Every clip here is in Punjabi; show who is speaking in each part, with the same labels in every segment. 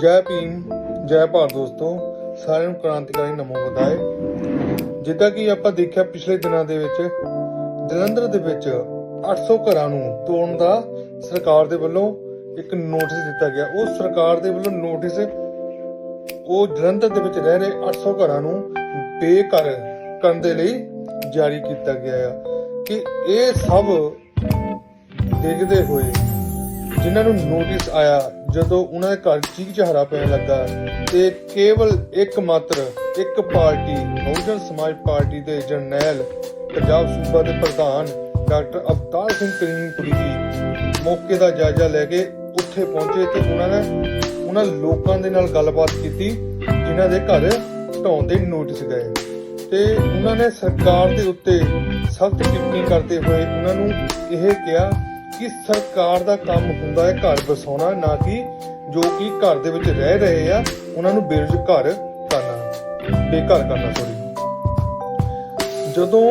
Speaker 1: ਜੈ ਭੀਮ, ਜੈ ਭਾਰਤ ਦੋਸਤੋ, ਸਾਰਿਆਂ ਨੂੰ ਕ੍ਰਾਂਤੀਕਾਰੀ ਨਮੋ ਵਧਾਏ ਜਿੱਦਾਂ ਕਿ ਆਪਾਂ ਦੇਖਿਆ ਪਿਛਲੇ ਦਿਨਾਂ ਦੇ ਵਿੱਚ, ਜਲੰਧਰ ਦੇ ਵਿੱਚ 800 ਘਰਾਂ ਨੂੰ ਤੋੜਨ ਦਾ ਸਰਕਾਰ ਦੇ ਵੱਲੋਂ ਇੱਕ ਨੋਟਿਸ ਦਿੱਤਾ ਗਿਆ। ਉਹ ਸਰਕਾਰ ਦੇ ਵੱਲੋਂ ਨੋਟਿਸ ਉਹ ਜਲੰਧਰ ਦੇ ਵਿੱਚ ਰਹਿ ਰਹੇ 800 ਘਰਾਂ ਨੂੰ ਬੇਘਰ ਕਰਨ ਦੇ ਲਈ ਜਾਰੀ ਕੀਤਾ ਗਿਆ ਆ ਕਿ ਇਹ ਸਭ ਦੇਖਦੇ ਹੋਏ ਜਿਨ੍ਹਾਂ ਨੂੰ ਨੋਟਿਸ ਆਇਆ ਜਦੋਂ ਉਹਨਾਂ ਦੇ ਘਰ ਚੀਕ ਚਹਾਰਾ ਪੈਣ ਲੱਗਾ ਤੇ ਕੇਵਲ ਇੱਕ ਮਾਤਰ ਇੱਕ ਪਾਰਟੀ, ਬਹੁਜਨ ਸਮਾਜ ਪਾਰਟੀ ਦੇ ਜਰਨੈਲ, ਪੰਜਾਬ ਸੂਬਾ ਦੇ ਪ੍ਰਧਾਨ ਡਾਕਟਰ ਅਵਤਾਰ ਸਿੰਘ ਕਰੀਮਪੁਰੀ ਜੀ ਮੌਕੇ ਦਾ ਜਾਇਜ਼ਾ ਲੈ ਕੇ ਉੱਥੇ ਪਹੁੰਚੇ ਤੇ ਉਹਨਾਂ ਨੇ, ਉਹਨਾਂ ਲੋਕਾਂ ਦੇ ਨਾਲ ਗੱਲਬਾਤ ਕੀਤੀ, ਜਿਨ੍ਹਾਂ ਦੇ ਘਰ ਢਾਉਣ ਦੇ ਨੋਟਿਸ ਗਏ। ਤੇ ਉਹਨਾਂ ਨੇ ਸਰਕਾਰ ਦੇ ਉੱਤੇ ਸਖਤ ਟਿੱਪਣੀ ਕਰਦੇ ਹੋਏ ਉਹਨਾਂ ਨੂੰ ਇਹ ਕਿਹਾ ਕਿ ਸਰਕਾਰ ਦਾ ਕੰਮ ਹੁੰਦਾ ਹੈ ਘਰ ਬਸਾਉਣਾ ਨਾ ਕਿ ਜੋ ਕਿ ਘਰ ਦੇ ਵਿੱਚ ਰਹਿ ਰਹੇ ਆ, ਉਹਨਾਂ ਨੂੰ ਬੇਰੁਜ਼ਗਾਰ ਕਰਨਾ। ਬੇਘਰ ਕਰਨਾ ਸੋਰੀ ਜਦੋਂ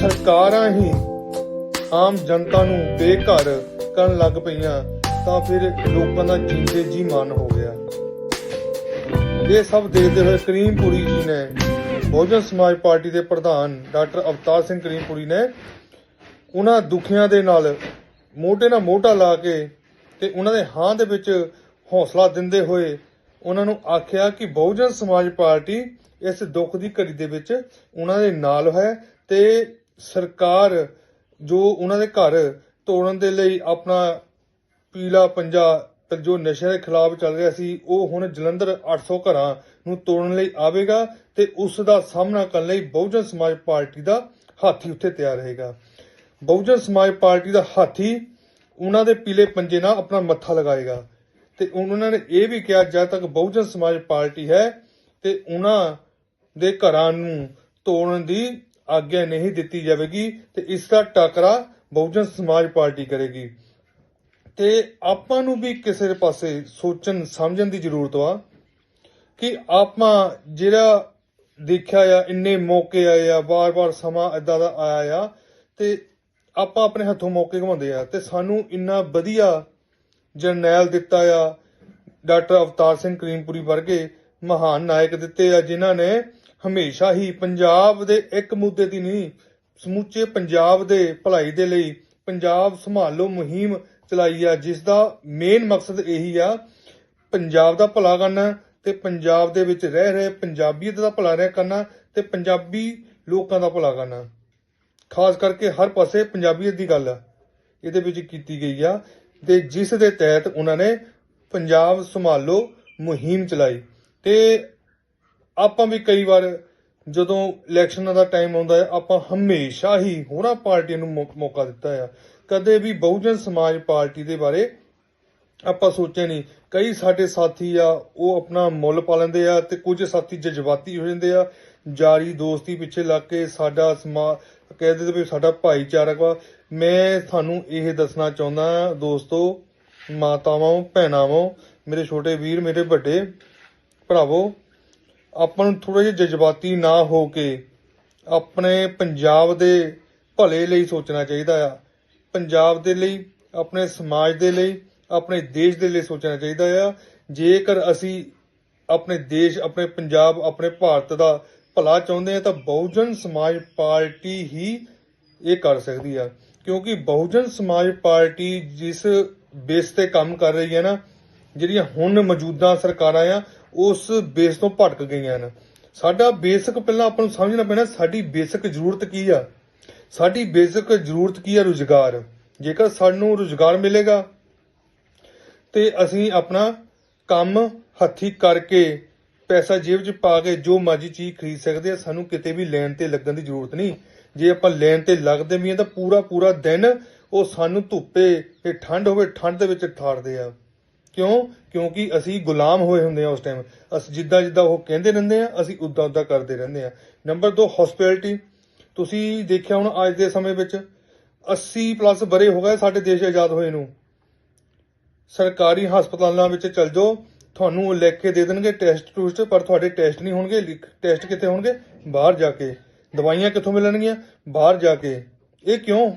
Speaker 1: ਸਰਕਾਰਾਂ ਹੀ ਆਮ ਜਨਤਾ ਨੂੰ ਬੇਘਰ ਕਰਨ ਲੱਗ ਪਈਆਂ, ਤਾਂ ਫਿਰ ਲੋਕਾਂ ਦਾ ਜੀਂਦੇ ਜੀ ਮਨ ਹੋ ਗਿਆ। ਇਹ ਸਭ ਦੇਖਦੇ ਹੋਏ ਕਰੀਮਪੁਰੀ ਜੀ ਨੇ ਬਹੁਜਨ ਸਮਾਜ ਪਾਰਟੀ ਦੇ ਪ੍ਰਧਾਨ ਡਾਕਟਰ ਅਵਤਾਰ ਸਿੰਘ ਕਰੀਮਪੁਰੀ ਨੇ ਉਹਨਾਂ ਦੁਖੀਆਂ ਦੇ ਨਾਲ ਮੋਢੇ ਨਾਲ ਮੋਢਾ ਲਾ ਕੇ ਤੇ ਉਹਨਾਂ ਦੇ ਹਾਂ ਦੇ ਵਿੱਚ ਹੌਸਲਾ ਦਿੰਦੇ ਹੋਏ ਉਹਨਾਂ ਨੂੰ ਆਖਿਆ ਕਿ ਬਹੁਜਨ ਸਮਾਜ ਪਾਰਟੀ ਇਸ ਦੁੱਖ ਦੀ ਘੜੀ ਦੇ ਵਿੱਚ ਉਹਨਾਂ ਦੇ ਨਾਲ ਹੈ ਤੇ ਸਰਕਾਰ ਜੋ ਉਹਨਾਂ ਦੇ ਘਰ ਤੋੜਨ ਦੇ ਲਈ ਆਪਣਾ ਪੀਲਾ ਪੰਜਾ ਤੇ ਜੋ ਨਸ਼ਿਆਂ ਦੇ ਖਿਲਾਫ ਚੱਲ ਰਿਹਾ ਸੀ, ਉਹ ਹੁਣ ਜਲੰਧਰ 800 ਘਰਾਂ ਨੂੰ ਤੋੜਨ ਲਈ ਆਵੇਗਾ ਤੇ ਉਸ ਦਾ ਸਾਹਮਣਾ ਕਰਨ ਲਈ ਬਹੁਜਨ ਸਮਾਜ ਪਾਰਟੀ ਦਾ ਹਾਥੀ ਉੱਥੇ ਤਿਆਰ ਰਹੇਗਾ। ਬਹੁਜਨ ਸਮਾਜ ਪਾਰਟੀ ਦਾ ਹਾਥੀ ਉਹਨਾਂ ਦੇ ਪੀਲੇ ਪੰਜੇ ਨਾਲ ਆਪਣਾ ਮੱਥਾ ਲਗਾਏਗਾ। ਤੇ ਉਹਨਾਂ ਨੇ ਇਹ ਵੀ ਕਿਹਾ, ਜਦ ਤੱਕ ਬਹੁਜਨ ਸਮਾਜ ਪਾਰਟੀ ਹੈ ਤੇ ਉਹਨਾਂ ਦੇ ਘਰਾਂ ਨੂੰ ਤੋੜਨ ਦੀ ਆਗਿਆ ਨਹੀਂ ਦਿੱਤੀ ਜਾਵੇਗੀ, ਤੇ ਇਸ ਦਾ ਟਾਕਰਾ ਬਹੁਜਨ ਸਮਾਜ ਪਾਰਟੀ ਕਰੇਗੀ। ਤੇ ਆਪਾਂ ਨੂੰ ਵੀ ਕਿਸੇ ਪਾਸੇ ਸੋਚਣ, ਸਮਝਣ ਦੀ ਜ਼ਰੂਰਤ ਆ ਕਿ ਆਪਾਂ ਜਿਹੜਾ ਦੇਖਿਆ ਆ, ਇੰਨੇ ਮੌਕੇ ਆਏ ਆ, ਵਾਰ-ਵਾਰ ਸਮਾਂ ਇਦਾਂ ਦਾ ਆਇਆ ਆ, ਤੇ ਆਪਾਂ ਆਪਣੇ ਹੱਥੋਂ ਮੌਕੇ ਘਮਾਉਂਦੇ ਆ ਤੇ ਸਾਨੂੰ ਇੰਨਾ ਵਧੀਆ ਜਰਨੈਲ ਦਿੱਤਾ ਆ, ਡਾਕਟਰ ਅਵਤਾਰ ਸਿੰਘ ਕਰੀਮਪੁਰੀ ਵਰਗੇ ਮਹਾਨ ਨਾਇਕ ਦਿੱਤੇ ਆ, ਜਿਨ੍ਹਾਂ ਨੇ ਹਮੇਸ਼ਾ ਹੀ ਪੰਜਾਬ ਦੇ ਇੱਕ ਮੁੱਦੇ ਦੀ ਨਹੀਂ ਸਮੁੱਚੇ ਪੰਜਾਬ ਦੇ ਭਲਾਈ ਦੇ ਲਈ ਪੰਜਾਬ ਸੰਭਾਲੋ ਮੁਹਿੰਮ ਚਲਾਈ ਆ, ਜਿਸ ਦਾ ਮੇਨ ਮਕਸਦ ਇਹੀ ਆ, ਪੰਜਾਬ ਦਾ ਭਲਾ ਕਰਨਾ ਤੇ ਪੰਜਾਬ ਦੇ ਵਿੱਚ ਰਹਿ ਰਹੇ ਪੰਜਾਬੀਅਤ ਦਾ ਭਲਾ ਰਹਿ ਕਰਨਾ ਤੇ ਪੰਜਾਬੀ ਲੋਕਾਂ ਦਾ ਭਲਾ ਕਰਨਾ। ਖਾਸ ਕਰਕੇ ਹਰ ਪਾਸੇ ਪੰਜਾਬੀਅਤ ਦੀ ਗੱਲ ਇਹਦੇ ਵਿੱਚ ਕੀਤੀ ਗਈ ਆ ਤੇ ਜਿਸ ਦੇ ਤਹਿਤ ਉਹਨਾਂ ਨੇ ਪੰਜਾਬ ਸੰਭਾਲੋ ਮੁਹਿੰਮ ਚਲਾਈ। ਤੇ ਆਪਾਂ ਵੀ ਕਈ ਵਾਰ ਜਦੋਂ ਇਲੈਕਸ਼ਨਾਂ ਦਾ ਟਾਈਮ ਆਉਂਦਾ ਹੈ, ਆਪਾਂ ਹਮੇਸ਼ਾ ਹੀ ਹੋਰਾਂ ਪਾਰਟੀਆਂ ਨੂੰ ਮੌਕਾ ਦਿੱਤਾ ਆ। ਕਦੇ ਵੀ ਬਹੁਜਨ ਸਮਾਜ ਪਾਰਟੀ ਦੇ ਬਾਰੇ ਆਪਾਂ ਸੋਚਿਆ ਨਹੀਂ। ਕਈ ਸਾਡੇ ਸਾਥੀ ਆ, ਉਹ ਆਪਣਾ ਮੁੱਲ ਪਾ ਲੈਂਦੇ ਆ ਤੇ ਕੁਝ ਸਾਥੀ ਜਜ਼ਬਾਤੀ ਹੋ ਜਾਂਦੇ ਆ। ਜਾਰੀ ਦੋਸਤੀ ਪਿੱਛੇ ਲੱਗ ਕੇ ਸਾਡਾ ਸਮਾ ਕਹਿੰਦੇ ਤੇ ਵੀ ਸਾਡਾ ਭਾਈਚਾਰਕ ਵਾ। ਮੈਂ ਤੁਹਾਨੂੰ ਇਹ ਦੱਸਣਾ ਚਾਹੁੰਦਾ ਦੋਸਤੋ, ਮਾਤਾਵਾਂ, ਭੈਣਾਵਾਂ, ਮੇਰੇ ਛੋਟੇ ਵੀਰ, ਮੇਰੇ ਵੱਡੇ ਭਰਾਵੋ, ਆਪਾਂ ਨੂੰ ਥੋੜਾ ਜਿਹਾ ਜਜ਼ਬਾਤੀ ਨਾ ਹੋ ਕੇ ਆਪਣੇ ਪੰਜਾਬ ਦੇ ਭਲੇ ਲਈ ਸੋਚਣਾ ਚਾਹੀਦਾ ਆ। ਪੰਜਾਬ ਦੇ ਲਈ, ਆਪਣੇ ਸਮਾਜ ਦੇ ਲਈ, ਆਪਣੇ ਦੇਸ਼ ਦੇ ਲਈ ਸੋਚਣਾ ਚਾਹੀਦਾ ਆ। ਜੇਕਰ ਅਸੀਂ ਆਪਣੇ ਦੇਸ਼, ਆਪਣੇ ਪੰਜਾਬ, ਆਪਣੇ ਭਾਰਤ ਦਾ ਭਲਾ ਚਾਹੁੰਦੇ ਆ ਤਾਂ ਬਹੁਜਨ ਸਮਾਜ ਪਾਰਟੀ ਹੀ ਇਹ ਕਰ ਸਕਦੀ ਆ। ਕਿਉਂਕਿ ਬਹੁਜਨ ਸਮਾਜ ਪਾਰਟੀ ਜਿਸ ਬੇਸ ਤੇ ਕੰਮ ਕਰ ਰਹੀ ਹੈ ਨਾ, ਜਿਹੜੀਆਂ ਹੁਣ ਮੌਜੂਦਾ ਸਰਕਾਰਾਂ ਆ, ਉਸ ਬੇਸ ਤੋਂ ਭਟਕ ਗਈਆਂ ਨੇ। ਸਾਡਾ ਬੇਸਿਕ ਪਹਿਲਾਂ ਆਪਾਂ ਨੂੰ ਸਮਝਣਾ ਪੈਣਾ, ਸਾਡੀ ਬੇਸਿਕ ਜ਼ਰੂਰਤ ਕੀ ਆ? ਸਾਡੀ ਬੇਸਿਕ ਜ਼ਰੂਰਤ ਕੀ ਆ? ਰੁਜ਼ਗਾਰ। ਜੇਕਰ ਸਾਨੂੰ ਰੁਜ਼ਗਾਰ ਮਿਲੇਗਾ, ਤੇ ਅਸੀਂ ਆਪਣਾ ਕੰਮ ਹੱਥੀ ਕਰਕੇ ਪੈਸਾ ਜੇਬ 'ਚ ਪਾ ਕੇ ਜੋ ਮਰਜ਼ੀ ਚੀਜ਼ ਖਰੀਦ ਸਕਦੇ ਆ, ਸਾਨੂੰ ਕਿਤੇ ਵੀ ਲੈਣ ਤੇ ਲੱਗਣ ਦੀ ਜ਼ਰੂਰਤ ਨਹੀਂ। ਜੇ ਆਪਾਂ ਲੈਣ ਤੇ ਲੱਗਦੇ ਵੀ ਆ, ਤਾਂ ਪੂਰਾ ਪੂਰਾ ਦਿਨ ਉਹ ਸਾਨੂੰ ਧੁੱਪੇ ਤੇ ਠੰਡ ਹੋਵੇ, ਠੰਡ ਦੇ ਵਿੱਚ ਠਾਰਦੇ ਆ। ਕਿਉਂ? ਕਿਉਂਕਿ ਅਸੀਂ ਗੁਲਾਮ ਹੋਏ ਹੁੰਦੇ ਆ ਉਸ ਟਾਈਮ ਅਸੀਂ ਜਿੱਦਾਂ ਜਿੱਦਾਂ ਉਹ ਕਹਿੰਦੇ ਰਹਿੰਦੇ ਆ, ਅਸੀਂ ਉਦਾਂ ਉਦਾਂ ਕਰਦੇ ਰਹਿੰਦੇ ਆ। ਨੰਬਰ 2 ਹਸਪਿਟੈਲਿਟੀ ਤੁਸੀਂ ਦੇਖਿਆ ਹੁਣ ਅੱਜ ਦੇ ਸਮੇਂ ਵਿੱਚ 80 ਪਲੱਸ ਬਰੇ ਹੋ ਗਏ ਸਾਡੇ ਦੇਸ਼ ਆਜ਼ਾਦ ਹੋਏ ਨੂੰ। ਸਰਕਾਰੀ ਹਸਪਤਾਲਾਂ ਵਿੱਚ ਚਲ ਜਾਓ ਤੁਹਾਨੂੰ ਉਹ ਲਿਖ ਕੇ ਦੇ ਦੇਣਗੇ ਟੈਸਟ ਟੂਸਟ, ਪਰ ਤੁਹਾਡੇ ਟੈਸਟ ਨਹੀਂ ਹੋਣਗੇ ਟੈਸਟ ਕਿੱਥੇ ਹੋਣਗੇ? ਬਾਹਰ ਜਾ ਕੇ। ਦਵਾਈਆਂ ਕਿੱਥੋਂ ਮਿਲਣਗੀਆਂ? ਬਾਹਰ ਜਾ ਕੇ। ਇਹ ਕਿਉਂ?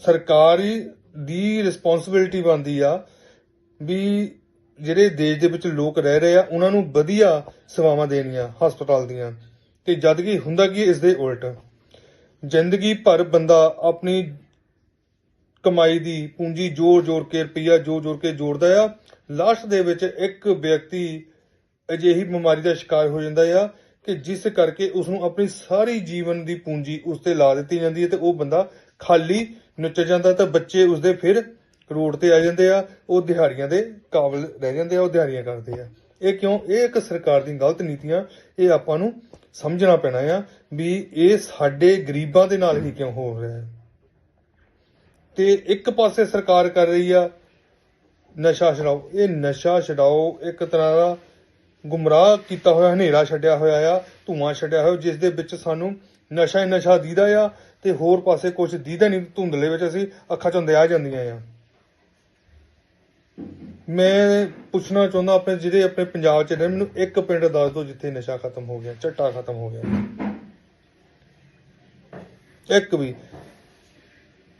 Speaker 1: ਸਰਕਾਰੀ ਦੀ ਰਿਸਪੌਂਸਿਬਿਲਟੀ ਬਣਦੀ ਆ ਵੀ ਜਿਹੜੇ ਦੇਸ਼ ਦੇ ਵਿੱਚ ਲੋਕ ਰਹਿ ਰਹੇ ਆ, ਉਹਨਾਂ ਨੂੰ ਵਧੀਆ ਸੇਵਾਵਾਂ ਦੇਣੀਆਂ ਹਸਪਤਾਲ ਦੀਆਂ। ਤੇ ਜਦ ਕਿ ਹੁੰਦਾ ਕੀ ਇਸ ਦੇ ਉਲਟ। ਜ਼ਿੰਦਗੀ ਭਰ ਬੰਦਾ ਆਪਣੀ ਕਮਾਈ ਦੀ ਪੂੰਜੀ ਜ਼ੋਰ ਜੋੜ ਕੇ ਰੁਪਈਆ ਜ਼ੋਰ ਜੋੜ ਕੇ ਜੋੜਦਾ ਆ ਲਾਸਟ ਦੇ ਵਿੱਚ ਇੱਕ ਵਿਅਕਤੀ ਅਜਿਹੀ ਬਿਮਾਰੀ ਦਾ ਸ਼ਿਕਾਰ ਹੋ ਜਾਂਦਾ ਆ ਕਿ ਜਿਸ ਕਰਕੇ ਉਸ ਨੂੰ ਆਪਣੀ ਸਾਰੀ ਜੀਵਨ ਦੀ ਪੂੰਜੀ ਉਸ ਤੇ ਲਾ ਦਿੱਤੀ ਜਾਂਦੀ ਹੈ ਤੇ ਉਹ ਬੰਦਾ ਖਾਲੀ ਨੁੱਚ ਜਾਂਦਾ ਤਾਂ ਬੱਚੇ ਉਸਦੇ ਫਿਰ ਰੋਡ ਤੇ ਆ ਜਾਂਦੇ ਆ, ਉਹ ਦਿਹਾੜੀਆਂ ਦੇ ਕਾਬਲ ਰਹਿ ਜਾਂਦੇ ਆ, ਉਹ ਦਿਹਾੜੀਆਂ ਕਰਦੇ ਆ। ਇਹ ਕਿਉਂ? ਇਹ ਇੱਕ ਸਰਕਾਰ ਦੀ ਗਲਤ ਨੀਤੀਆਂ, ਇਹ ਆਪਾਂ ਨੂੰ ਸਮਝਣਾ ਪੈਣਾ ਆ ਵੀ ਇਹ ਸਾਡੇ ਗਰੀਬਾਂ ਦੇ ਨਾਲ ਹੀ ਕਿਉਂ ਹੋ ਰਿਹਾ ਹੈ। ਤੇ ਇੱਕ ਪਾਸੇ ਸਰਕਾਰ ਕਰ ਰਹੀ ਆ ਨਸ਼ਾ ਛਡਾਓ। ਇਹ ਨਸ਼ਾ ਛਡਾਓ, ਇੱਕ ਤਰ੍ਹਾਂ ਦਾ ਗੁੰਮਰਾਹ ਕੀਤਾ ਹੋਇਆ, ਹਨੇਰਾ ਛੱਡਿਆ ਹੋਇਆ ਆ, ਧੂਆਂ ਛੱਡਿਆ ਹੋਇਆ ਜਿਸ ਦੇ ਵਿੱਚ ਸਾਨੂੰ ਨਸ਼ਾ ਹੀ ਨਸ਼ਾ ਦੀਦਾ ਆ ਤੇ ਹੋਰ ਪਾਸੇ ਕੁਝ ਦੀਦਾ ਨਹੀਂ, ਧੁੰਦਲੇ ਵਿੱਚ ਅਸੀਂ ਅੱਖਾਂ ਚੋਂ ਜਾਂਦੀਆਂ ਆ। ਮੈਂ ਪੁੱਛਣਾ ਚਾਹੁੰਦਾ ਆਪਣੇ, ਜਿਹੜੇ ਆਪਣੇ ਪੰਜਾਬ ਚ ਨੇ, ਮੈਨੂੰ ਇੱਕ ਪਿੰਡ ਦੱਸ ਦਿਓ ਜਿੱਥੇ ਨਸ਼ਾ ਖਤਮ ਹੋ ਗਿਆ, ਝੱਟਾ ਖਤਮ ਹੋ ਗਿਆ। ਇੱਕ ਵੀ,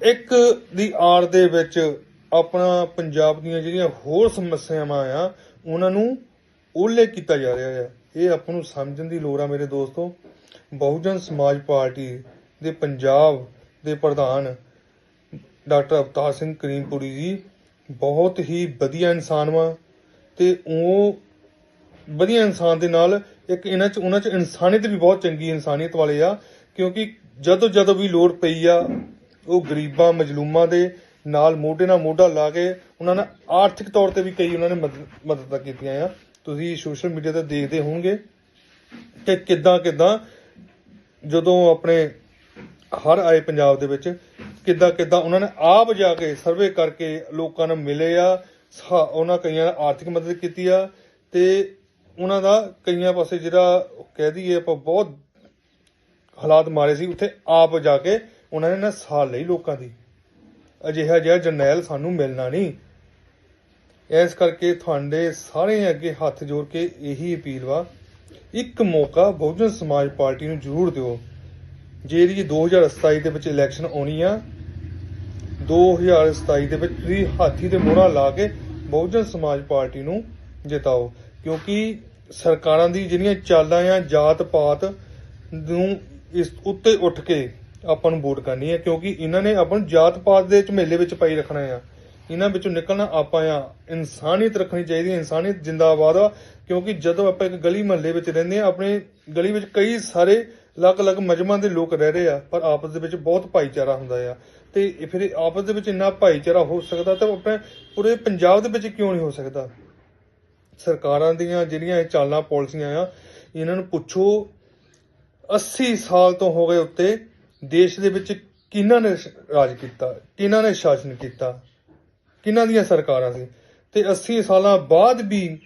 Speaker 1: ਇੱਕ ਦੀ ਆੜ ਦੇ ਵਿੱਚ ਆਪਣਾ ਪੰਜਾਬ ਦੀਆਂ ਜਿਹੜੀਆਂ ਹੋਰ ਸਮੱਸਿਆਵਾਂ ਆ, ਉਹਨਾਂ ਨੂੰ ਓਲੇ ਕੀਤਾ ਜਾ ਰਿਹਾ ਆ। ਇਹ ਆਪਾਂ ਨੂੰ ਸਮਝਣ ਦੀ ਲੋੜ ਆ ਮੇਰੇ ਦੋਸਤੋ। ਬਹੁਜਨ ਸਮਾਜ ਪਾਰਟੀ ਦੇ ਪੰਜਾਬ ਦੇ ਪ੍ਰਧਾਨ ਡਾਕਟਰ ਅਵਤਾਰ ਸਿੰਘ ਕਰੀਮਪੁਰੀ ਜੀ ਬਹੁਤ ਹੀ ਵਧੀਆ ਇਨਸਾਨ ਵਾ ਤੇ ਉਹ ਵਧੀਆ ਇਨਸਾਨ ਦੇ ਨਾਲ ਇੱਕ ਇਹਨਾਂ ਚ, ਉਹਨਾਂ ਚ ਇਨਸਾਨੀਅਤ ਵੀ ਬਹੁਤ ਚੰਗੀ ਇਨਸਾਨੀਅਤ ਵਾਲੇ ਆ, ਕਿਉਂਕਿ ਜਦੋਂ ਜਦੋਂ ਵੀ ਲੋੜ ਪਈ ਆ, ਉਹ ਗਰੀਬਾਂ, ਮਜਲੂਮਾਂ ਦੇ ਨਾਲ ਮੋਢੇ ਨਾਲ ਮੋਢਾ ਲਾ ਕੇ ਉਹਨਾਂ ਨੇ ਆਰਥਿਕ ਤੌਰ ਤੇ ਵੀ ਕਈ ਉਹਨਾਂ ਨੇ ਮਦਦ ਮਦਦਾਂ ਕੀਤੀਆਂ ਆ। ਤੁਸੀਂ ਸੋਸ਼ਲ ਮੀਡੀਆ ਤੇ ਦੇਖਦੇ ਹੋਵੋਗੇ ਕਿ ਕਿੱਦਾਂ ਕਿੱਦਾਂ ਜਦੋਂ ਆਪਣੇ ਹਰ ਆਏ ਪੰਜਾਬ ਦੇ ਵਿੱਚ ਕਿੱਦਾਂ ਕਿੱਦਾਂ ਉਹਨਾਂ ਨੇ ਆਪ ਜਾ ਕੇ ਸਰਵੇ ਕਰਕੇ ਲੋਕਾਂ ਨੂੰ ਮਿਲੇ ਆ ਉਹਨਾਂ ਕਈਆਂ ਨੇ ਆਰਥਿਕ ਮਦਦ ਕੀਤੀ ਆ ਤੇ ਉਹਨਾਂ ਦਾ ਕਈਆਂ ਪਾਸੇ ਜਿਹੜਾ ਕਹਿ ਦਈਏ ਆਪਾਂ ਬਹੁਤ ਹਾਲਾਤ ਮਾਰੇ ਸੀ, ਉੱਥੇ ਆਪ ਜਾ ਕੇ ਉਹਨਾਂ ਨੇ ਨਾ ਸਾਲ ਲਈ ਲੋਕਾਂ ਦੀ। ਅਜਿਹਾ ਜਿਹਾ ਜਰਨੈਲ ਸਾਨੂੰ ਮਿਲਣਾ ਨਹੀਂ। ਇਸ ਕਰਕੇ ਤੁਹਾਡੇ ਸਾਰੇ ਅੱਗੇ ਹੱਥ ਜੋੜ ਕੇ ਇਹੀ ਅਪੀਲ ਵਾ, ਇੱਕ ਮੌਕਾ ਬਹੁਜਨ ਸਮਾਜ ਪਾਰਟੀ ਨੂੰ ਜ਼ਰੂਰ ਦਿਓ। ਜਿਹੜੀ 2027 ਦੇ ਵਿੱਚ ਇਲੈਕਸ਼ਨ ਆਉਣੀ ਆ 2027 ਦੇ ਵਿੱਚ ਵੀ ਹਾਥੀ ਤੇ ਮੋਹਰਾ ਲਾ ਕੇ ਬਹੁਜਨ ਸਮਾਜ ਪਾਰਟੀ ਨੂੰ ਜਿਤਾਓ। ਕਿਉਂਕਿ ਸਰਕਾਰਾਂ ਦੀ ਜਿਹੜੀਆਂ ਚਾਲਾਂ ਆ ਜਾਤ ਪਾਤ ਨੂੰ ਇਸ ਉੱਤੇ ਉੱਠ ਕੇ ਆਪਾਂ ਨੂੰ ਵੋਟ ਕਰਨੀ ਹੈ, ਕਿਉਂਕਿ ਇਹਨਾਂ ਨੇ ਆਪਾਂ ਨੂੰ ਜਾਤ ਪਾਤ ਦੇ ਝਮੇਲੇ ਵਿੱਚ ਪਾਈ ਰੱਖਣਾ ਆ। ਇਹਨਾਂ ਵਿੱਚੋਂ ਨਿਕਲਣਾ ਆਪਾਂ ਆ। ਇਨਸਾਨੀਅਤ ਰੱਖਣੀ ਚਾਹੀਦੀ ਹੈ, ਇਨਸਾਨੀਅਤ ਜਿੰਦਾਬਾਦ ਆ, ਕਿਉਂਕਿ ਜਦੋਂ ਆਪਾਂ ਇੱਕ ਗਲੀ ਮਹੱਲੇ ਵਿੱਚ ਰਹਿੰਦੇ ਆ ਆਪਣੇ ਗਲੀ ਵਿੱਚ ਕਈ ਸਾਰੇ ਅਲੱਗ-ਅਲੱਗ ਮਜਮਾਂ ਦੇ ਲੋਕ ਰਹਿ ਰਹੇ ਆ, ਪਰ ਆਪਸ ਦੇ ਵਿੱਚ ਬਹੁਤ ਭਾਈਚਾਰਾ ਹੁੰਦਾ ਆ। ਤੇ ਫਿਰ ਆਪਸ ਦੇ ਵਿੱਚ ਇੰਨਾ ਭਾਈਚਾਰਾ ਹੋ ਸਕਦਾ ਤਾਂ ਆਪਣੇ ਪੂਰੇ ਪੰਜਾਬ ਦੇ ਵਿੱਚ ਕਿਉਂ ਨਹੀਂ ਹੋ ਸਕਦਾ? ਸਰਕਾਰਾਂ ਦੀਆਂ ਜਿਹੜੀਆਂ ਇਹ ਚਾਲਾਂ, ਪਾਲਿਸੀਆਂ ਆ, ਇਹਨਾਂ ਨੂੰ ਪੁੱਛੋ 80 ਸਾਲ ਤੋਂ ਹੋ ਗਏ ਉੱਤੇ ਦੇਸ਼ ਦੇ ਵਿੱਚ ਕਿਹਨਾਂ ਨੇ ਰਾਜ ਕੀਤਾ, ਕਿਹਨਾਂ ਨੇ ਸ਼ਾਸਨ ਕੀਤਾ, ਕਿਹਨਾਂ ਦੀਆਂ ਸਰਕਾਰਾਂ ਸੀ? ਤੇ 80 ਸਾਲਾਂ ਬਾਅਦ ਵੀ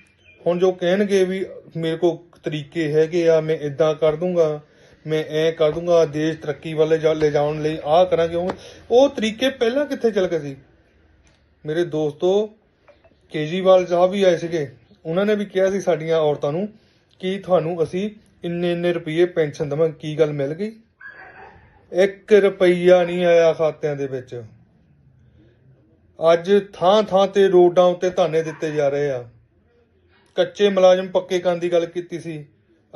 Speaker 1: ਹੁਣ ਜੋ ਕਹਿਣਗੇ ਵੀ ਮੇਰੇ ਕੋਲ ਤਰੀਕੇ ਹੈਗੇ ਆ, ਮੈਂ ਇਦਾਂ ਕਰ ਦੂੰਗਾ, ਮੈਂ ਐ ਕਰ ਦੂੰਗਾ, ਦੇਸ਼ ਤਰੱਕੀ ਵੱਲ ਜਾ, ਲੈ ਜਾਣ ਲਈ ਆਹ ਕਰਾਂਗੇ, ਉਹ ਤਰੀਕੇ ਪਹਿਲਾਂ ਕਿੱਥੇ ਚੱਲ ਗਏ ਸੀ? ਮੇਰੇ ਦੋਸਤੋ ਕੇਜੀਵਾਲ ਸਾਹਿਬ ਵੀ ਆਏ ਸੀਗੇ। ਉਹਨਾਂ ਨੇ ਵੀ ਕਿਹਾ ਸੀ ਸਾਡੀਆਂ ਔਰਤਾਂ ਨੂੰ ਕਿ ਤੁਹਾਨੂੰ ਅਸੀਂ ਇੰਨੇ ਇੰਨੇ ਰੁਪਏ ਪੈਨਸ਼ਨ ਦੇਵਾਂਗੇ, ਕੀ ਗੱਲ ਮਿਲ ਗਈ? 1 ਰੁਪਈਆ ਨਹੀਂ ਆਇਆ ਖਾਤਿਆਂ ਦੇ ਵਿੱਚ। ਅੱਜ ਥਾਂ ਥਾਂ ਤੇ ਰੋਡਾਂ ਉੱਤੇ ਧਾਨੇ ਦਿੱਤੇ ਜਾ ਰਹੇ ਆ। ਕੱਚੇ ਮੁਲਾਜ਼ਮ ਪੱਕੇ ਕਰਨ ਦੀ ਗੱਲ ਕੀਤੀ ਸੀ।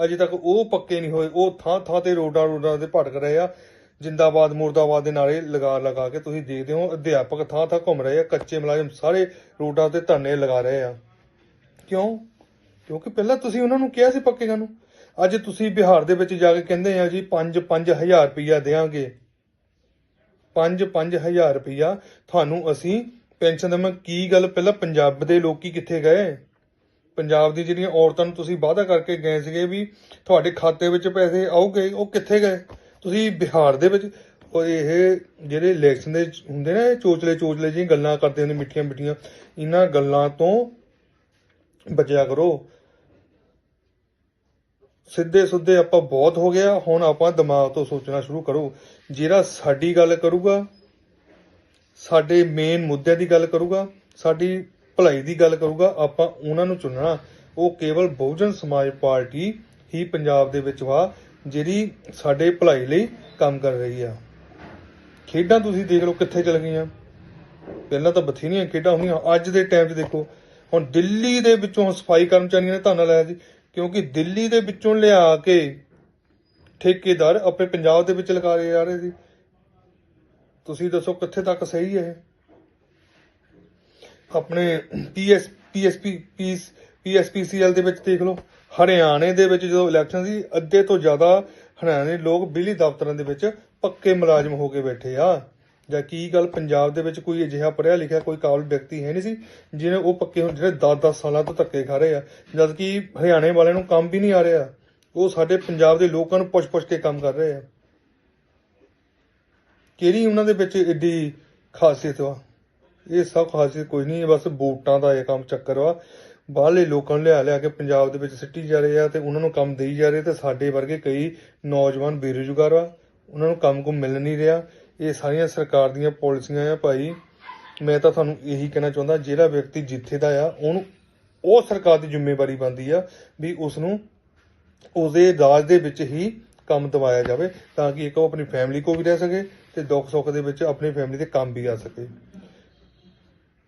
Speaker 1: ਅਜੇ ਤੱਕ ਉਹ ਪੱਕੇ ਨਹੀਂ ਹੋਏ। ਉਹ ਥਾਂ ਥਾਂ ਤੇ ਰੋਡਾਂ ਰੋਡਾਂ ਤੇ ਭਟਕ ਰਹੇ ਆ। ਜਿੰਦਾਬਾਦ, ਮੁਰਦਾਬਾਦ ਦੇ ਨਾਰੇ ਲਗਾ ਲਗਾ ਕੇ ਤੁਸੀਂ ਦੇਖਦੇ ਹੋ, ਅਧਿਆਪਕ ਥਾਂ ਥਾਂ ਘੁੰਮ ਰਹੇ ਆ। ਕੱਚੇ ਮੁਲਾਜ਼ਮ ਸਾਰੇ ਰੋਡਾਂ ਤੇ ਧਰਨੇ ਲਗਾ ਰਹੇ ਆ। ਕਿਉਂ? ਕਿਉਂਕਿ ਪਹਿਲਾਂ ਤੁਸੀਂ ਉਹਨਾਂ ਨੂੰ ਕਿਹਾ ਸੀ ਪੱਕੇ ਕਰਨ ਨੂੰ। ਅੱਜ ਤੁਸੀਂ ਬਿਹਾਰ ਦੇ ਵਿੱਚ ਜਾ ਕੇ ਕਹਿੰਦੇ ਆ ਜੀ 5 5000 ਰੁਪਈਆ ਦੇਾਂਗੇ 5 5000 ਰੁਪਈਆ। ਤੁਹਾਨੂੰ ਅਸੀਂ ਪੈਨਸ਼ਨ ਦੇਵਾਂ ਕੀ ਗੱਲ ਪਹਿਲਾਂ ਪੰਜਾਬ ਦੇ ਲੋਕੀ ਕਿੱਥੇ ਗਏ? ਪੰਜਾਬ ਦੀ ਜਿਹੜੀਆਂ ਔਰਤਾਂ ਨੂੰ ਤੁਸੀਂ ਵਾਅਦਾ ਕਰਕੇ ਗਏ ਸੀਗੇ ਵੀ ਤੁਹਾਡੇ ਖਾਤੇ ਵਿੱਚ ਪੈਸੇ ਆਉਗੇ, ਉਹ ਕਿੱਥੇ ਗਏ? ਤੁਸੀਂ ਬਿਹਾਰ ਦੇ ਵਿੱਚ ਉਹ ਇਹ ਜਿਹੜੇ ਇਲੈਕਸ਼ਨ ਦੇ ਹੁੰਦੇ ਨੇ ਚੋਚਲੇ ਚੋਚਲੇ ਜਿਹੀਆਂ ਗੱਲਾਂ ਕਰਦੇ ਹੁੰਦੇ ਮਿੱਠੀਆਂ ਮਿੱਠੀਆਂ ਇਹਨਾਂ ਗੱਲਾਂ ਤੋਂ ਬਚਿਆ ਕਰੋ। ਸਿੱਧੇ ਸੁੱਧੇ ਆਪਾਂ ਬਹੁਤ ਹੋ ਗਿਆ, ਹੁਣ ਆਪਾਂ ਦਿਮਾਗ ਤੋਂ ਸੋਚਣਾ ਸ਼ੁਰੂ ਕਰੋ। ਜਿਹੜਾ ਸਾਡੀ ਗੱਲ ਕਰੂਗਾ, ਸਾਡੇ ਮੇਨ ਮੁੱਦਿਆਂ ਦੀ ਗੱਲ ਕਰੂਗਾ, ਸਾਡੀ ਭਲਾਈ ਦੀ ਗੱਲ ਕਰੂਗਾ, ਆਪਾਂ ਉਹਨਾਂ ਨੂੰ ਚੁਣਨਾ। ਉਹ ਕੇਵਲ ਬਹੁਜਨ ਸਮਾਜ ਪਾਰਟੀ ਹੀ ਪੰਜਾਬ ਦੇ ਵਿੱਚ ਵਾ, ਜਿਹੜੀ ਸਾਡੇ ਭਲਾਈ ਲਈ ਕੰਮ ਕਰ ਰਹੀ ਆ। ਖੇਡਾਂ ਤੁਸੀਂ ਦੇਖ ਲਓ ਕਿੱਥੇ ਚਲ ਗਈਆਂ। ਪਹਿਲਾਂ ਤਾਂ ਬਥੇਰੀਆਂ ਖੇਡਾਂ ਹੁੰਦੀਆਂ, ਅੱਜ ਦੇ ਟਾਈਮ 'ਚ ਦੇਖੋ। ਹੁਣ ਦਿੱਲੀ ਦੇ ਵਿੱਚੋਂ ਸਫ਼ਾਈ ਕਰਮਚਾਰੀਆਂ ਨੇ ਧਰਨਾ ਲਾਇਆ ਸੀ। ਕਿਉਂਕਿ ਦਿੱਲੀ ਦੇ ਵਿੱਚੋਂ ਲਿਆ ਕੇ ਠੇਕੇਦਾਰ ਆਪਣੇ ਪੰਜਾਬ ਦੇ ਵਿੱਚ ਲਗਾ ਰਹੇ ਜਾ ਰਹੇ ਸੀ। ਤੁਸੀਂ ਦੱਸੋ ਕਿੱਥੇ ਤੱਕ ਸਹੀ ਹੈ ਆਪਣੇ ਪੀਐਸ, ਪੀਐਸਪੀ, ਪੀਸ, ਪੀਐਸਪੀਸੀਐਲ ਦੇ ਵਿੱਚ ਦੇਖ ਲਓ। ਹਰਿਆਣੇ ਦੇ ਵਿੱਚ ਜਦੋਂ ਇਲੈਕਸ਼ਨ ਸੀ, ਅੱਧੇ ਤੋਂ ਜ਼ਿਆਦਾ ਹਰਿਆਣੇ ਲੋਕ ਬਿਜਲੀ ਦਫ਼ਤਰਾਂ ਦੇ ਵਿੱਚ ਪੱਕੇ ਮੁਲਾਜ਼ਮ ਹੋ ਕੇ ਬੈਠੇ ਆ। ਜਾਂ ਕੀ ਗੱਲ ਪੰਜਾਬ ਦੇ ਵਿੱਚ ਕੋਈ ਅਜਿਹਾ ਪੜ੍ਹਿਆ ਲਿਖਿਆ ਕੋਈ ਕਾਬਲ ਵਿਅਕਤੀ ਹੈ ਨਹੀਂ ਸੀ, ਜਿਹਨੇ ਉਹ ਪੱਕੇ ਹੁਣ, ਜਿਹੜੇ 10-10 ਸਾਲਾਂ ਤੋਂ ਧੱਕੇ ਖਾ ਰਹੇ ਆ, ਜਦ ਕਿ ਹਰਿਆਣੇ ਵਾਲਿਆਂ ਨੂੰ ਕੰਮ ਵੀ ਨਹੀਂ ਆ ਰਿਹਾ। ਉਹ ਸਾਡੇ ਪੰਜਾਬ ਦੇ ਲੋਕਾਂ ਨੂੰ ਪੁੱਛ-ਪੁੱਛ ਕੇ ਕੰਮ ਕਰ ਰਹੇ ਆ। ਕਿਹੜੀ ਉਹਨਾਂ ਦੇ ਵਿੱਚ ਏਡੀ ਖਾਸੀਅਤ ਵਾ? ਇਹ ਸਭ ਖਾਸੀਅਤ ਕੋਈ ਨਹੀਂ, ਬਸ ਵੋਟਾਂ ਦਾ ਇਹ ਕੰਮ ਚੱਕਰ ਵਾ। ਬਾਹਰਲੇ ਲੋਕਾਂ ਨੂੰ ਲਿਆ ਲਿਆ ਕੇ ਪੰਜਾਬ ਦੇ ਵਿੱਚ ਸਿੱਟੀ ਜਾ ਰਹੇ ਆ ਤੇ ਉਹਨਾਂ ਨੂੰ ਕੰਮ ਦੇਈ ਜਾ ਰਹੇ ਤੇ ਸਾਡੇ ਵਰਗੇ ਕਈ ਨੌਜਵਾਨ ਬੇਰੁਜ਼ਗਾਰ ਆ ਉਹਨਾਂ ਨੂੰ ਕੰਮ ਕੋ ਮਿਲ ਨਹੀਂ ਰਿਹਾ। ਇਹ ਸਾਰੀਆਂ ਸਰਕਾਰ ਦੀਆਂ ਪਾਲਿਸੀਆਂ ਆ ਭਾਈ। ਮੈਂ ਤਾਂ ਤੁਹਾਨੂੰ ਇਹੀ ਕਹਿਣਾ ਚਾਹੁੰਦਾ, ਜਿਹੜਾ ਵਿਅਕਤੀ ਜਿੱਥੇ ਦਾ ਆ, ਉਹਨੂੰ ਉਹ ਸਰਕਾਰ ਦੀ ਜ਼ਿੰਮੇਵਾਰੀ ਬਣਦੀ ਆ ਵੀ ਉਸ ਨੂੰ ਉਹਦੇ ਰਾਜ ਦੇ ਵਿੱਚ ਹੀ ਕੰਮ ਦਵਾਇਆ ਜਾਵੇ ਤਾਂ ਕਿ ਇੱਕ ਉਹ ਆਪਣੀ ਫੈਮਿਲੀ ਕੋ ਵੀ ਰਹਿ ਸਕੇ ਤੇ ਦੁੱਖ ਸੁੱਖ ਦੇ ਵਿੱਚ ਆਪਣੀ ਫੈਮਿਲੀ ਦੇ ਕੰਮ ਵੀ ਆ ਸਕੇ।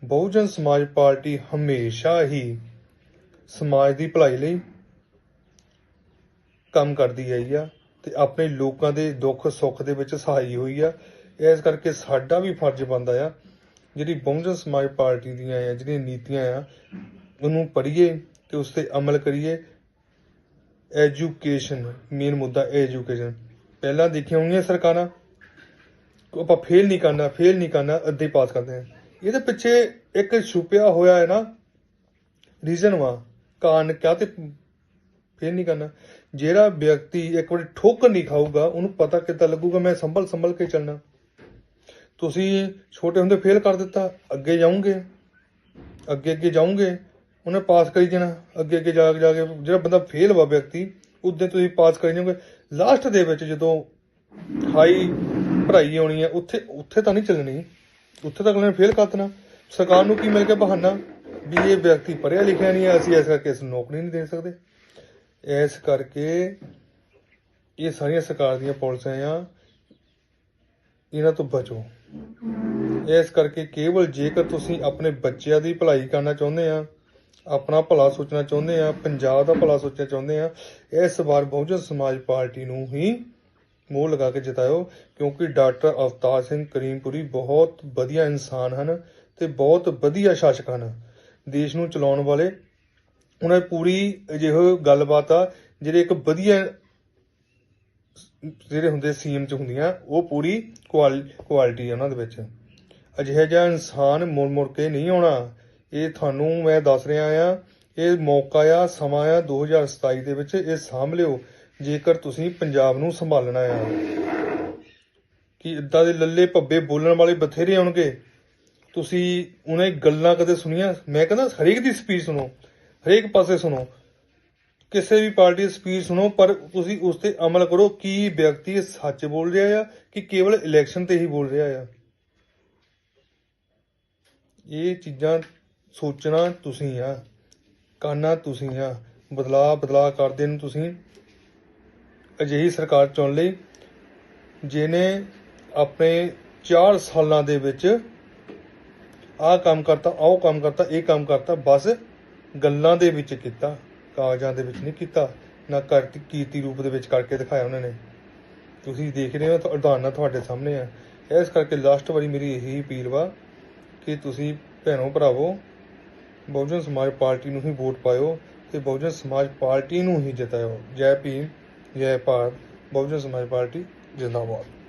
Speaker 1: ਬਹੁਜਨ ਸਮਾਜ ਪਾਰਟੀ ਹਮੇਸ਼ਾ ਹੀ ਸਮਾਜ ਦੀ ਭਲਾਈ ਲਈ ਕੰਮ ਕਰਦੀ ਆਈ ਆ ਤੇ ਆਪਣੇ ਲੋਕਾਂ ਦੇ ਦੁੱਖ ਸੁੱਖ ਦੇ ਵਿੱਚ ਸਹਾਈ ਹੋਈ ਆ। ਇਸ ਕਰਕੇ ਸਾਡਾ ਵੀ ਫਰਜ਼ ਬਣਦਾ ਆ, ਜਿਹੜੀ ਬਹੁਜਨ ਸਮਾਜ ਪਾਰਟੀ ਦੀਆਂ ਆ, ਜਿਹੜੀਆਂ ਨੀਤੀਆਂ ਆ, ਉਹਨੂੰ ਪੜ੍ਹੀਏ ਤੇ ਉਸ ਤੇ ਅਮਲ ਕਰੀਏ। ਐਜੂਕੇਸ਼ਨ ਮੇਨ ਮੁੱਦਾ ਐਜੂਕੇਸ਼ਨ ਪਹਿਲਾਂ ਦੇਖੀਆਂ ਹੋਣਗੀਆਂ ਸਰਕਾਰਾਂ, ਆਪਾਂ ਫੇਲ ਨਹੀਂ ਕਰਨਾ ਫੇਲ ਨਹੀਂ ਕਰਨਾ, ਅੱਧੇ ਪਾਸ ਕਰਦੇ ਆ। ਇਹਦੇ ਪਿੱਛੇ ਇੱਕ ਛੁਪਿਆ ਹੋਇਆ ਹੈ ਨਾ ਰੀਜ਼ਨ ਵਾ, ਕਾਰਨ ਕਿਆ ਤੇ ਫੇਲ ਨਹੀਂ ਕਰਨਾ। ਜਿਹੜਾ ਵਿਅਕਤੀ ਇੱਕ ਵਾਰੀ ਠੋਕਰ ਨਹੀਂ ਖਾਊਗਾ, ਉਹਨੂੰ ਪਤਾ ਕਿੱਦਾਂ ਲੱਗੂਗਾ, ਮੈਂ ਸੰਭਲ ਸੰਭਲ ਕੇ ਚੱਲਣਾ। ਤੁਸੀਂ ਛੋਟੇ ਹੁੰਦੇ ਫੇਲ ਕਰ ਦਿੱਤਾ, ਅੱਗੇ ਜਾਓਗੇ। ਅੱਗੇ ਅੱਗੇ ਜਾਓਗੇ। ਉਹਨੇ ਪਾਸ ਕਰੀ ਜਾਣਾ ਅੱਗੇ ਅੱਗੇ ਜਾ ਕੇ ਜਾ ਕੇ ਜਿਹੜਾ ਬੰਦਾ ਫੇਲ ਵਾ ਵਿਅਕਤੀ ਉਦੋਂ ਤੁਸੀਂ ਪਾਸ ਕਰੀ ਜਾਓਗੇ। ਲਾਸਟ ਦੇ ਵਿੱਚ ਜਦੋਂ ਹਾਈ ਪੜ੍ਹਾਈ ਆਉਣੀ ਹੈ, ਉੱਥੇ ਉੱਥੇ ਤਾਂ ਨਹੀਂ ਚੱਲਣੀ। ਉੱਥੇ ਤੱਕ ਉਹਨੇ ਫੇਲ ਕਰ ਦੇਣਾ ਸਰਕਾਰ ਨੂੰ ਕੀ ਮਿਲ ਕੇ ਬਹਾਨਾ? ਵੀ ਇਹ ਵਿਅਕਤੀ ਪੜ੍ਹਿਆ ਲਿਖਿਆ ਨਹੀਂ ਹੈ, ਅਸੀਂ ਇਸ ਕਰਕੇ ਇਸ ਨੂੰ ਨੌਕਰੀ ਨਹੀਂ ਦੇ ਸਕਦੇ। ਇਸ ਕਰਕੇ ਇਹ ਸਾਰੀਆਂ ਸਰਕਾਰ ਦੀਆਂ ਪਾਲਿਸੀਆਂ ਆ। ਇਹਨਾਂ ਤੋਂ ਬਚੋ। ਇਸ ਕਰਕੇ ਕੇਵਲ ਜੇਕਰ ਤੁਸੀਂ ਆਪਣੇ ਬੱਚਿਆਂ ਦੀ ਭਲਾਈ ਕਰਨਾ ਚਾਹੁੰਦੇ ਆ, ਆਪਣਾ ਭਲਾ ਸੋਚਣਾ ਚਾਹੁੰਦੇ ਆ, ਪੰਜਾਬ ਦਾ ਭਲਾ ਸੋਚਣਾ ਚਾਹੁੰਦੇ ਆ, ਇਸ ਵਾਰ ਬਹੁਜਨ ਸਮਾਜ ਪਾਰਟੀ ਨੂੰ ਹੀ ਮੋਹ ਲਗਾ ਕੇ ਜਿਤਾਇਓ, ਕਿਉਂਕਿ ਡਾਕਟਰ ਅਵਤਾਰ ਸਿੰਘ ਕਰੀਮਪੁਰੀ ਬਹੁਤ ਵਧੀਆ ਇਨਸਾਨ ਹਨ ਤੇ ਬਹੁਤ ਵਧੀਆ ਸ਼ਾਸਕ ਹਨ। ਦੇਸ਼ ਨੂੰ ਚਲਾਉਣ ਵਾਲੇ, ਉਹਨਾਂ ਦੀ ਪੂਰੀ ਅਜਿਹੋ ਗੱਲਬਾਤ ਆ, ਜਿਹੜੇ ਇੱਕ ਵਧੀਆ ਜਿਹੜੇ ਹੁੰਦੇ ਸੀਮ ਚ ਹੁੰਦੀਆਂ, ਉਹ ਪੂਰੀ ਕੁਆਲਿਟੀ ਆ ਉਹਨਾਂ ਦੇ ਵਿੱਚ। ਅਜਿਹਾ ਜਿਹਾ ਇਨਸਾਨ ਮੁੜ ਮੁੜ ਕੇ ਨਹੀਂ ਆਉਣਾ। ਇਹ ਤੁਹਾਨੂੰ ਮੈਂ ਦੱਸ ਰਿਹਾ ਆ, ਇਹ ਮੌਕਾ ਆ, ਸਮਾਂ ਆ 2027 ਦੇ ਵਿੱਚ ਇਹ ਸਾਂਭ ਲਿਓ, ਜੇਕਰ ਤੁਸੀਂ ਪੰਜਾਬ ਨੂੰ ਸੰਭਾਲਣਾ ਆ। ਕਿ ਇਦਾਂ ਦੇ ਲੱਲੇ ਭੱਬੇ ਬੋਲਣ ਵਾਲੇ ਬਥੇਰੇ ਆਉਣਗੇ। ਤੁਸੀਂ ਉਹਨਾਂ ਦੀ ਗੱਲਾਂ ਕਦੇ ਸੁਣੀਆਂ? ਮੈਂ ਕਹਿੰਦਾ ਹਰੇਕ ਦੀ ਸਪੀਚ ਸੁਣੋ, ਹਰੇਕ ਪਾਸੇ ਸੁਣੋ। ਕਿਸੇ ਵੀ ਪਾਰਟੀ ਦੀ ਸਪੀਚ ਸੁਣੋ, ਪਰ ਤੁਸੀਂ ਉਸ ਤੇ ਅਮਲ ਕਰੋ ਕੀ ਵਿਅਕਤੀ ਸੱਚ ਬੋਲ ਰਿਹਾ ਆ ਕਿ ਕੇਵਲ ਇਲੈਕਸ਼ਨ ਤੇ ਹੀ ਬੋਲ ਰਿਹਾ ਆ। ਇਹ ਚੀਜ਼ਾਂ ਸੋਚਣਾ ਤੁਸੀਂ ਆ, ਕਰਨਾ ਤੁਸੀਂ ਆ। ਬਦਲਾ ਬਦਲਾ ਕਰਦੇ ਨੂੰ ਤੁਸੀਂ। ਅਜਿਹੀ ਸਰਕਾਰ ਚੁਣ ਲਈ, ਜਿਹਨੇ ਆਪਣੇ 4 ਸਾਲਾਂ ਦੇ ਵਿੱਚ ਆਹ ਕੰਮ ਕਰਤਾ ਆਹ ਕੰਮ ਕਰਤਾ, ਇਹ ਕੰਮ ਕਰਤਾ, ਬਸ ਗੱਲਾਂ ਦੇ ਵਿੱਚ ਕੀਤਾ। ਕਾਗਜ਼ਾਂ ਦੇ ਵਿੱਚ ਨਹੀਂ ਕੀਤਾ, ਨਾ ਕਰ ਕੀਰਤੀ ਰੂਪ ਦੇ ਵਿੱਚ ਕਰਕੇ ਦਿਖਾਇਆ ਉਹਨਾਂ ਨੇ। ਤੁਸੀਂ ਦੇਖ ਰਹੇ ਹੋ ਉਦਾਹਰਨਾਂ ਤੁਹਾਡੇ ਸਾਹਮਣੇ ਆ। ਇਸ ਕਰਕੇ ਲਾਸਟ ਵਾਰੀ ਮੇਰੀ ਇਹੀ ਅਪੀਲ ਵਾ ਕਿ ਤੁਸੀਂ ਭੈਣੋ ਭਰਾਵੋ, ਬਹੁਜਨ ਸਮਾਜ ਪਾਰਟੀ ਨੂੰ ਹੀ ਵੋਟ ਪਾਇਓ ਤੇ ਬਹੁਜਨ ਸਮਾਜ ਪਾਰਟੀ ਨੂੰ ਹੀ ਜਿਤਾਇਓ। ਜੈ ਭੀਮ, ਜੈ ਭਾਰਤ, ਬਹੁਜਨ ਸਮਾਜ ਪਾਰਟੀ, ਜਿੰਦਾਬਾਦ।